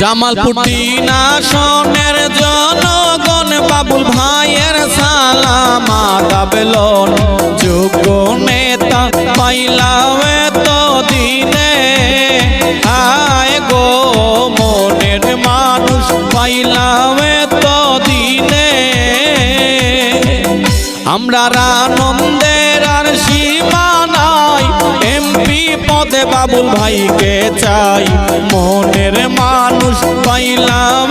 জামালপুর সনের জনগণ, বাবুল ভাইয়ের সালামা দাবেলন যোগ্য নেতা পাইলাম তো দিনে আয় গো, মনের মানুষ পাইলাম তো দিনে আমরা আনন্দের বাবুল ভাইকে চাই। মনের মানুষ পাইলাম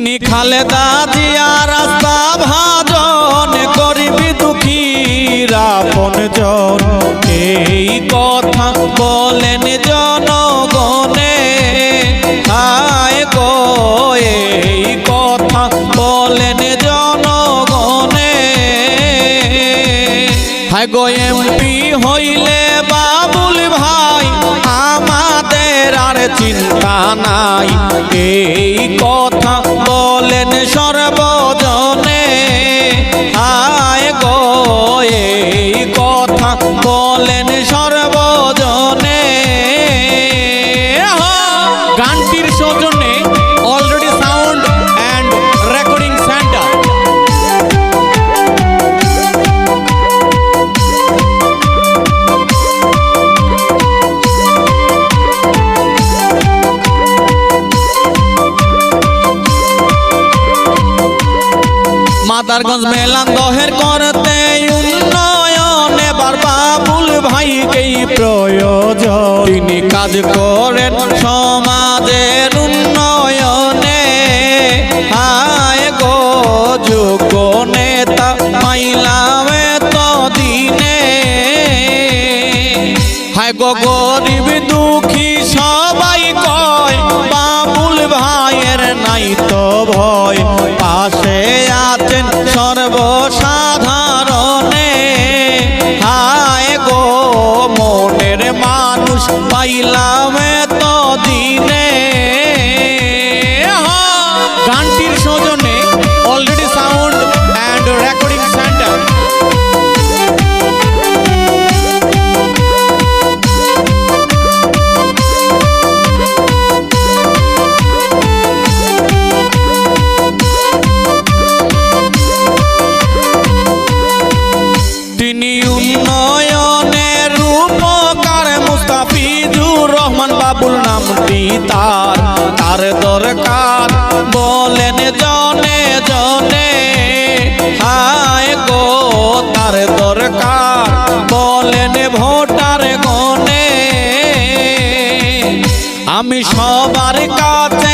তিনি খালেদা জিয়া রাস্তা ভাজন, গরিবি দুঃখী রাপন জন। এই কথা বলেন জনগণে, হায় গো, এই কথা বলেন জনগণে। হায় গো, এমপি হইলে বাবুল ভাই, আমাদের আর চিন্তা নাই। এই কথা বলেন সর্বজনে। আয় গো এই কথা বলেন সর্বজনে মাদারগঞ্জ মেলান দহের করতে উন্নয়ন এবার বাবুল ভাইকেই প্রয়োজন। তিনি কাজ করেন সমাজের উন্নয়নে। হায় গো যোগ্য নেতা, পাইলাম দিনে হায় গো গরিব দুঃখী, সবাই কয় বাবুল ভাইয়ের নাই তো ভয়। সর্বসাধারণে। হায় গো মনের মানুষ পাইলাম তার দরকার। বলেন, জনে জনে, হায় গো, তার দরকার। বলেন, ভোটার গনে আমি সবার কাছে